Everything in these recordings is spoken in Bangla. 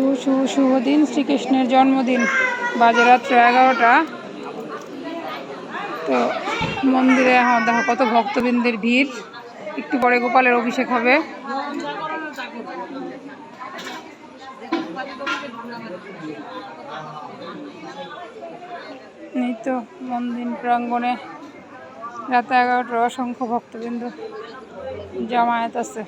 শুভ শুভ শুভ দিন, শ্রীকৃষ্ণের জন্মদিন। বাজে রাত্র এগারোটা। তো মন্দিরে আমার দেখো কত ভক্তবৃন্দের ভিড়। একটু পরে গোপালের অভিষেক হবে। এই তো মন্দির প্রাঙ্গণে রাত এগারোটার অসংখ্য ভক্তবৃন্দ জামায়াত আছে।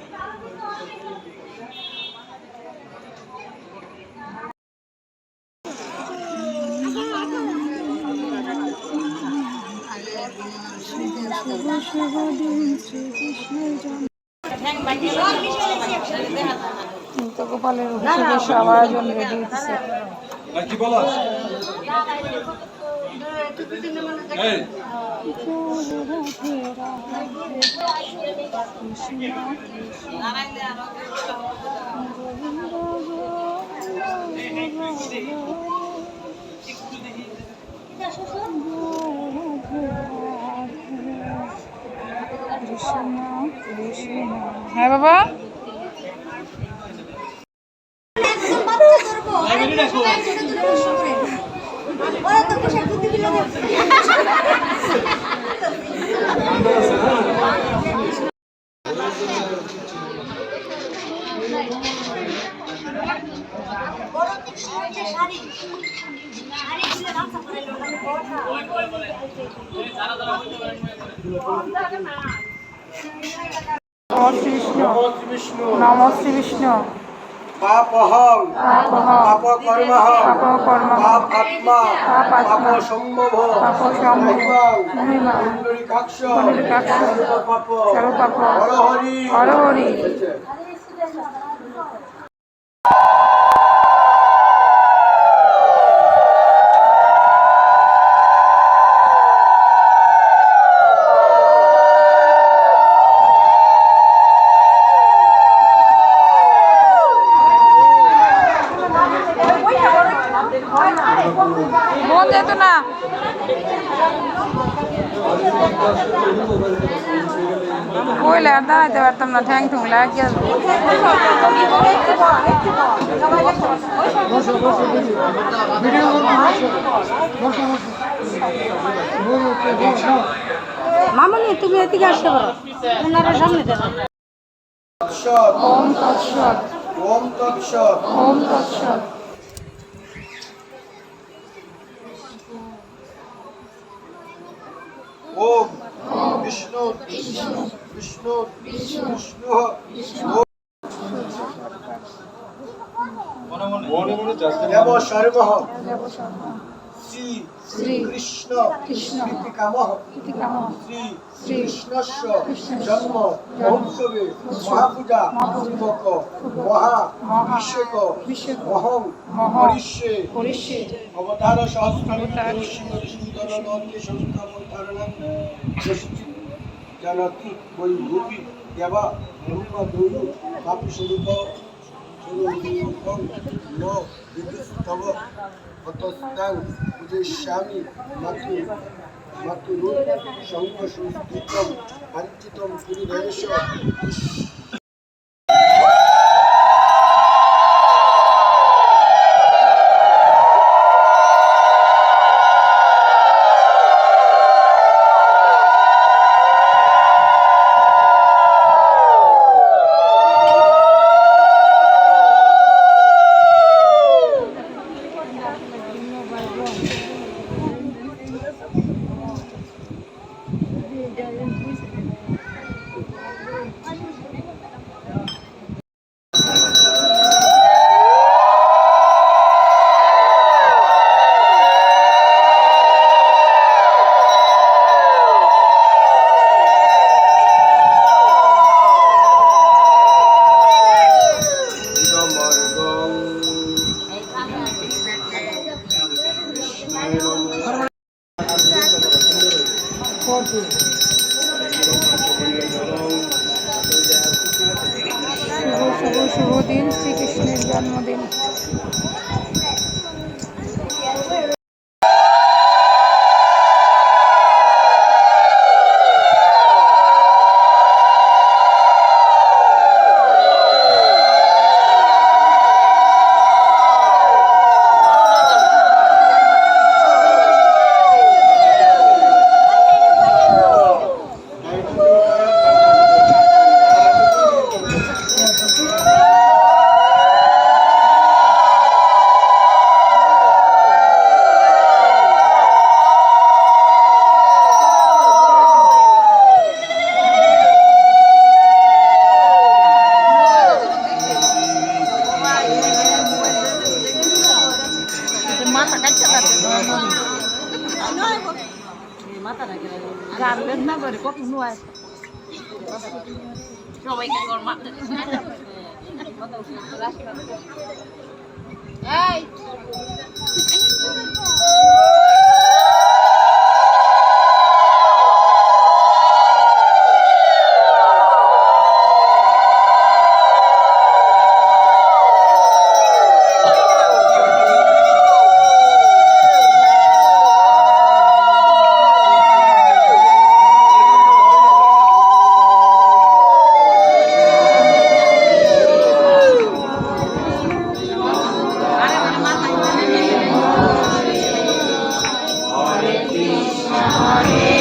তো গোপালের অভিষেকের সবার আয়োজন রেডি বলাস এই হ্যাঁ বাবা নম শ্রী বিষ্ণু নম শ্রী বিষ্ণু পাপহং পাপ কর্মহ পাপ আত্মা পাপ সম্ভব সর্বপাপ সর্বপাপ হরহরি হরহরি ঠ্যাং ঠুং লাগিয়ে মামনি তুমি এদিকে আসতে পারো ওনারা সামনে দেবো ওম তৎসৎ ওম তৎসৎ। ওম তৎসৎ। ওম। বিষ্ণু বিষ্ণু বিষ্ণু মনে মনে? যাচ্ছে দেব সর্বহ দেব শর্মা। শ্রী কৃষ্ণ কৃষ্ণ কীর্তিকামহ প্রীতিকামঃ শ্রী কৃষ্ণস্য জন্ম মহোৎসবে মহাপূজা পূর্বক মহা অভিষেক মহং হরিষ্যে অবতার সহস্রাণী জানাতি বৈ রূপী দেবা রূপ দৌড় পাপি স্বরূপ বিদ্যুস্তব অতস্তাং পূজয়িষ্যামি মাতৃ মাতৃরূপ শঙ্খ সুস্থিতম বাঞ্ছিতম কুরু nuôi সবাই কাজ morning.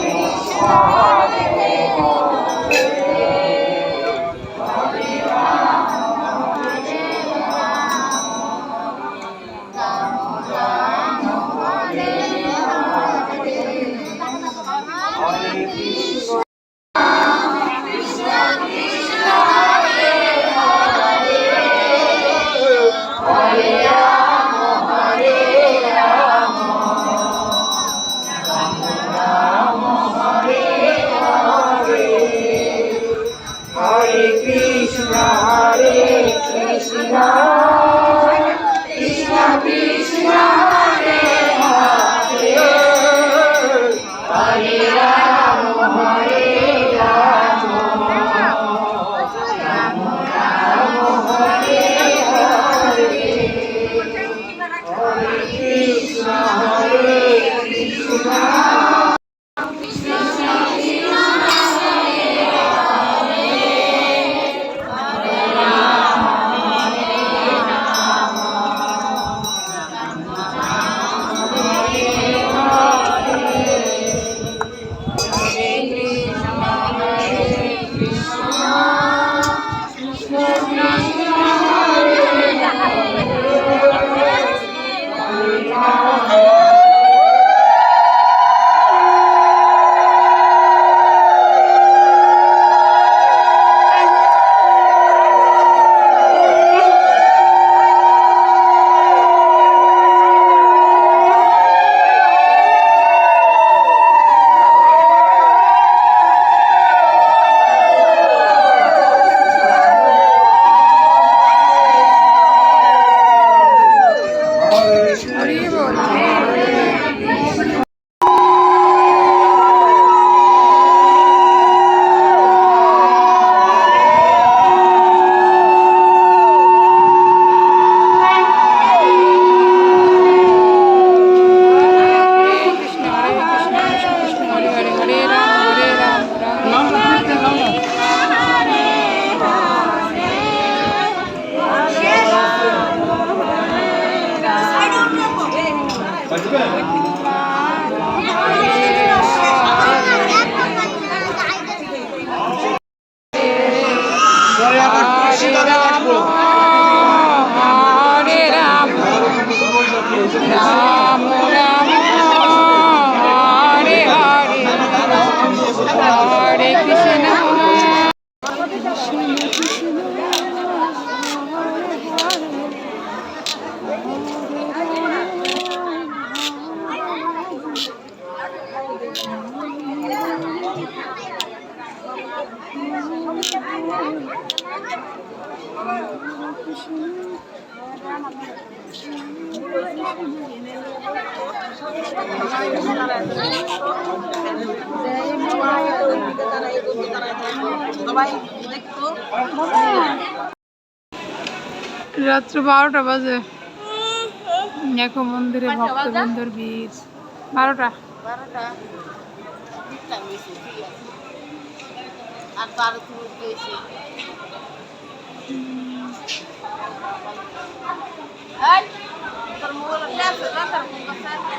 Krishna いただきま。রাত্র বারোটা বাজে। দেখো মন্দিরে ভক্তবৃন্দর ভিড়। বারোটা? আর বারো তুমি termula, ya setelah terbuka saja.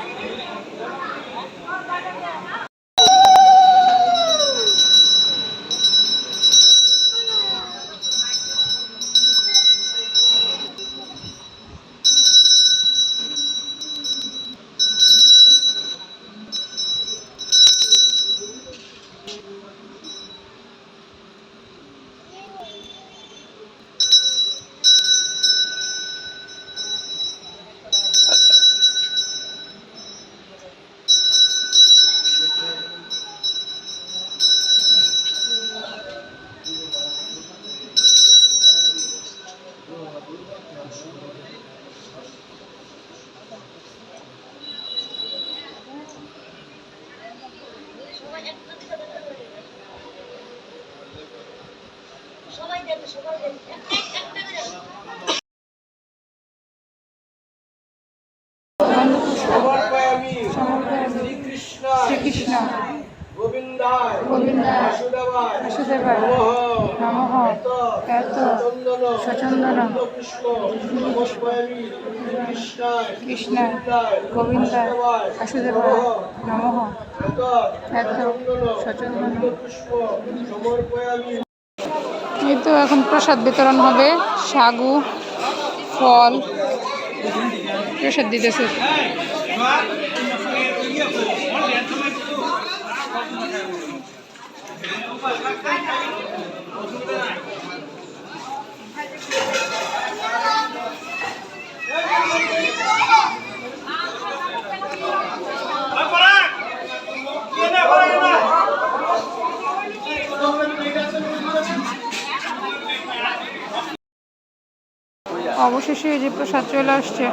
Shrikrishna. গোবিন্দায়। গোবিন্দায় বাসুদেবায়। নমঃ। এত। এত। চন্দন সচন্দন কৃষ্ণায়। গোবিন্দায়। বাসুদেবায়। নমঃ। এত। সচন্দন এই তো এখন প্রসাদ বিতরণ হবে। সাগু ফল প্রসাদ দিতেছে। অবশেষে এই যে প্রসাদ চলে আসছে।